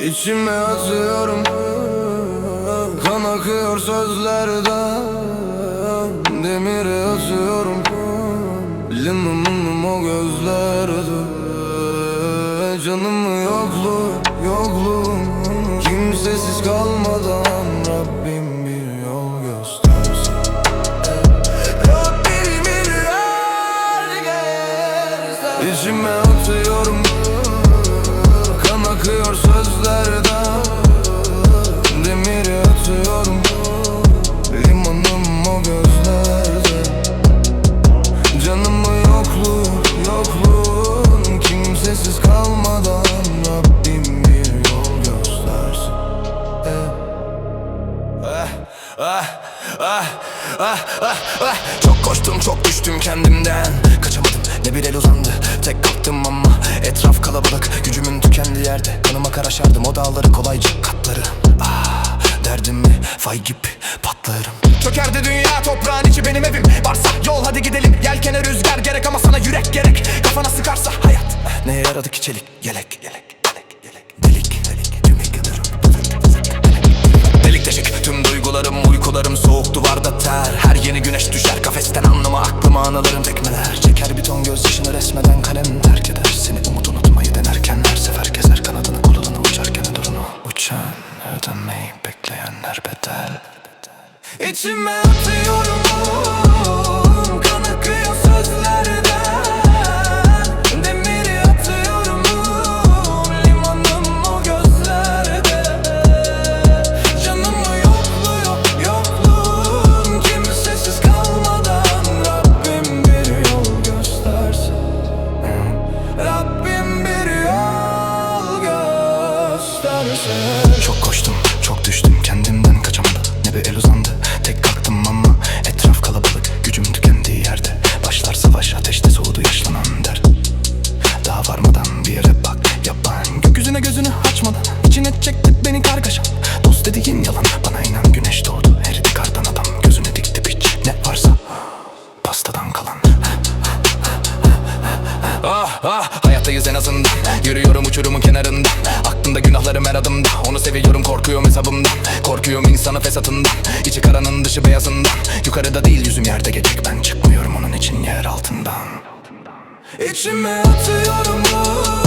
İçime atıyorum Kan akıyor sözlerden. Demire atıyorum Limanım o gözlerde. Canımı yokluğu yokluğum Çok koştum çok düştüm kendimden. Kaçamadım ne bir el uzandı. Tek kalktım ama etraf kalabalık. Gücümün tükendiği yerde kanıma karaşardım. O dağları kolayca katlarım. Ah, Derdimi fay gibi patlarım. Çökerdi dünya toprağın içi benim evim. Varsa yol hadi gidelim. Yelkene rüzgar gerek ama sana yürek gerek. Kafana sıkarsa hayat. Neye yaradı ki çelik? Yelek yelek tüm duygularım uykularım soğuk duvarda ter. Her yeni güneş düşer kafesten anlama aklıma anılarım tekmeler. Çeker bir ton gözyaşını resmeden kalem terk eder. Seni umut unutmayı denerken her sefer keser kanadını kulağını uçarken durunu Uçan ödenmeyi bekleyenler bedel. İçime atıyorum ateşte soğudu yaşlanan der. Daha varmadan bir yere bak yaban Gökyüzüne gözünü açmadan içine çekti beni kargaşa. Dost dediğin yalan bana inan güneş doğdu. Eridi kardan adam gözüne dikti piç. Ne varsa pastadan kalan. Ah ah hayattayız en azından. Yürüyorum uçurumun kenarında. Aklımda günahlarım her adımda. Onu seviyorum korkuyorum hesabımdan Korkuyorum insanı fesatından. İçi karanın dışı beyazından. Yukarıda değil yüzüm yerde gecik Ben onun için yer altından. İçime atıyorum